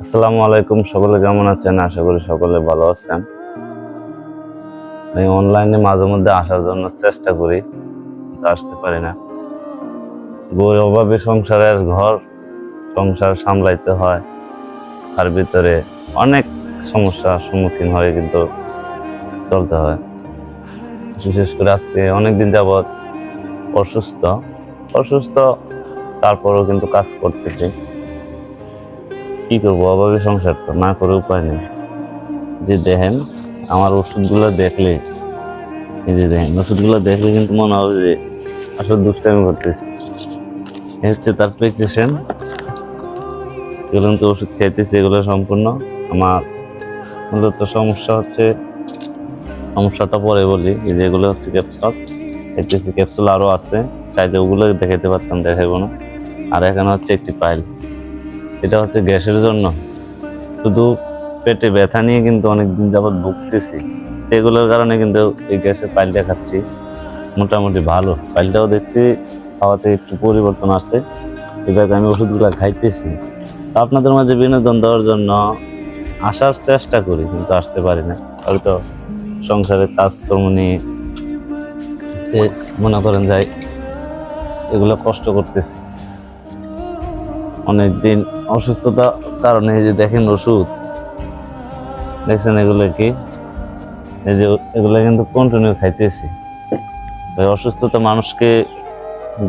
আসসালামু আলাইকুম সকলে কেমন আছেন? আশা করি সকলে ভালো আছেন। আমি অনলাইনে মাঝে মধ্যে আসার জন্য চেষ্টা করি আসতে পারি না। বই অভাবে সংসারের ঘর, সংসার সামলাইতে হয়। তার ভিতরে অনেক সমস্যার সম্মুখীন হয়ে, কিন্তু চলতে হয়। বিশেষ করে আজকে অনেকদিন যাবৎ অসুস্থ। অসুস্থ, তারপরেও কিন্তু কাজ করতেছি। কি করব? অভাবে সংসার তো, না করে উপায় নেই। যে দেখেন, আমার ওষুধগুলো দেখলে, এই যে দেখেন, ওষুধগুলো দেখলে কিন্তু মনে হবে যে আসলে দুষ্টামি করতেছি। এই হচ্ছে তার প্রেসক্রিপশন এগুলো কিন্তু ওষুধ খাইতেছি, এগুলো সম্পূর্ণ। আমার মূলত সমস্যা হচ্ছে, সমস্যাটা পরে বলি যে এগুলো হচ্ছে ক্যাপসুল খাইতেছি ক্যাপসুল আরও আছে। চাইলে ওগুলো দেখাতে পারতাম, দেখাইবো না। আর এখানে হচ্ছে একটি পাইল এটা হচ্ছে গ্যাসের জন্য। শুধু পেটে ব্যথা নিয়ে কিন্তু অনেক দিন যাবৎ ভুগতেছি। এগুলোর কারণে কিন্তু এই গ্যাসের পাইলটা খাচ্ছি। মোটামুটি ভালো। পাইলটাও দেখছি খাওয়াতে একটু পরিবর্তন আসছে। এভাবে আমি ওষুধগুলো খাইতেছি। তো আপনাদের মাঝে বিনোদন দেওয়ার জন্য আসার চেষ্টা করি, কিন্তু আসতে পারি না। হয়তো সংসারের কাজকর্ম নিয়ে মনে করেন যাই এগুলো কষ্ট করতেছি। অনেকদিন অসুস্থতা কারণে যে দেখেন ওষুধ। দেখছেন এগুলো কি? এই যে এগুলো কিন্তু কন্টিনিউ খাইতেছি। ওই অসুস্থতা মানুষকে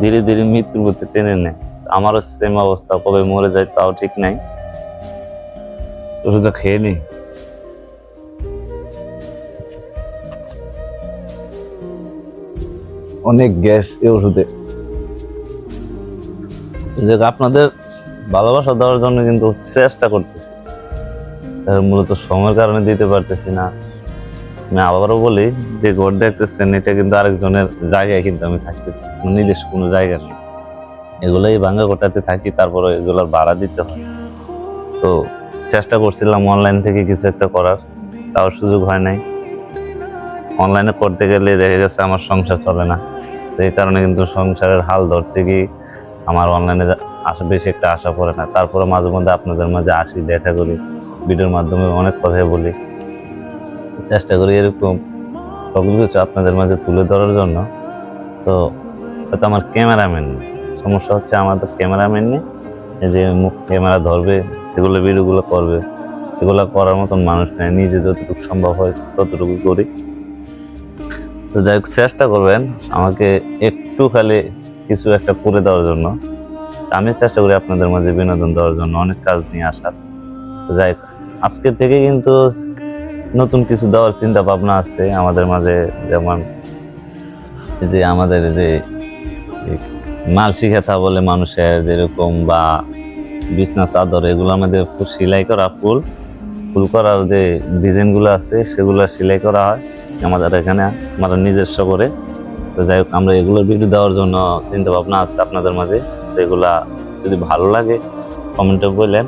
ধীরে ধীরে মৃত্যুর প্রতি টেনে নেয়। আমারও সেম অবস্থা, কবে মরে যায় তাও ঠিক নাই। ওষুধটা খেয়ে নি। অনেক গ্যাস এই ওষুধে। আপনাদের ভালোবাসা দেওয়ার জন্য কিন্তু চেষ্টা করতেছি। মূলত সময়ের কারণে দিতে পারতেছি না। আমি আবারও বলি, যে ঘর দেখতেছেন, এটা কিন্তু আরেকজনের জায়গায় কিন্তু আমি থাকতেছি। নিজস্ব কোনো জায়গা নেই। এগুলোই ভাঙ্গা কোটাতে থাকি তারপরে এগুলোর ভাড়া দিতে হয়। তো চেষ্টা করছিলাম অনলাইন থেকে কিছু একটা করার, তাও সুযোগ হয় নাই। অনলাইনে করতে গেলে দেখা গেছে আমার সংসার চলে না। এই কারণে কিন্তু সংসারের হাল ধরতে গিয়ে আমার অনলাইনে আসা বেশি একটা আশা পড়ে না। তারপরে মাঝে মধ্যে আপনাদের মাঝে আসি, দেখা করি, ভিডিওর মাধ্যমে অনেক কথাই বলি। চেষ্টা করি এরকম সবগুলো কিছু আপনাদের মাঝে তুলে ধরার জন্য। তো হয়তো আমার ক্যামেরাম্যান। নেই সমস্যা হচ্ছে আমার তো ক্যামেরাম্যান নেই। যে মুখ ক্যামেরা ধরবে, সেগুলো ভিডিওগুলো করবে। এগুলো করার মতন মানুষ নেই। নিজে যতটুকু সম্ভব হয় ততটুকু করি। তো যাই চেষ্টা করবেন আমাকে একটু খালি কিছু একটা করে দেওয়ার জন্য। আমি চেষ্টা করি আপনাদের মাঝে বিনোদন দেওয়ার জন্য, অনেক কাজ নিয়ে আসার। যাই আজকে থেকে কিন্তু নতুন কিছু দেওয়ার চিন্তা ভাবনা আছে আমাদের মাঝে, যেমন যে আমাদের যে এই মাল শিখাতা বলে মানুষের যেরকম বা বিছনা, চাদর, এগুলো আমাদের সেলাই করা ফুল। ফুল করার যে ডিজাইনগুলো আছে, সেগুলো সেলাই করা হয় আমাদের এখানে, আমরা নিজস্ব করে। তো যাই হোক, আমরা এগুলো ভিডিও দেওয়ার জন্য চিন্তা ভাবনা আছে আপনাদের মাঝে। তো এগুলা যদি ভালো লাগে কমেন্টে বললেন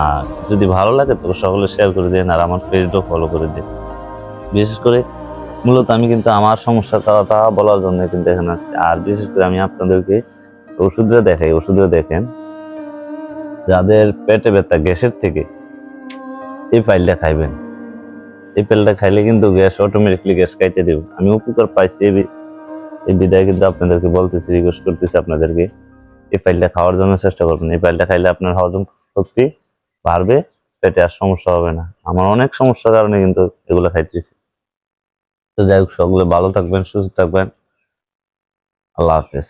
আর যদি ভালো লাগে, তো সকলে শেয়ার করে দিন আর আমার পেজটাও ফলো করে দিন। বিশেষ করে মূলত আমি কিন্তু আমার সমস্যার কথা বলার জন্য কিন্তু এখানে আসছি। আর বিশেষ করে আমি আপনাদেরকে ওষুধটা দেখাই, ওষুধটা দেখেন। যাদের পেটে ব্যথা গ্যাসের থেকে, এই ফাইলটা খাইবেন। এই ফাইলটা খাইলে কিন্তু গ্যাস অটোমেটিকলি গ্যাস কাইটে দেবে। আমি উপকার পাইছি এই বিদায় কিন্তু আপনাদেরকে বলতেছি রিকোয়েস্ট করতেছি আপনাদেরকে, এই ফাইলটা খাওয়ার জন্য চেষ্টা করবেন। এই ফাইলটা খাইলে আপনার হজম শক্তি বাড়বে, পেটে আর সমস্যা হবে না। আমার অনেক সমস্যার কারণে কিন্তু এগুলো খাইতেছি। তো যাই হোক, সকলে ভালো থাকবেন, সুস্থ থাকবেন। আল্লাহ হাফেজ।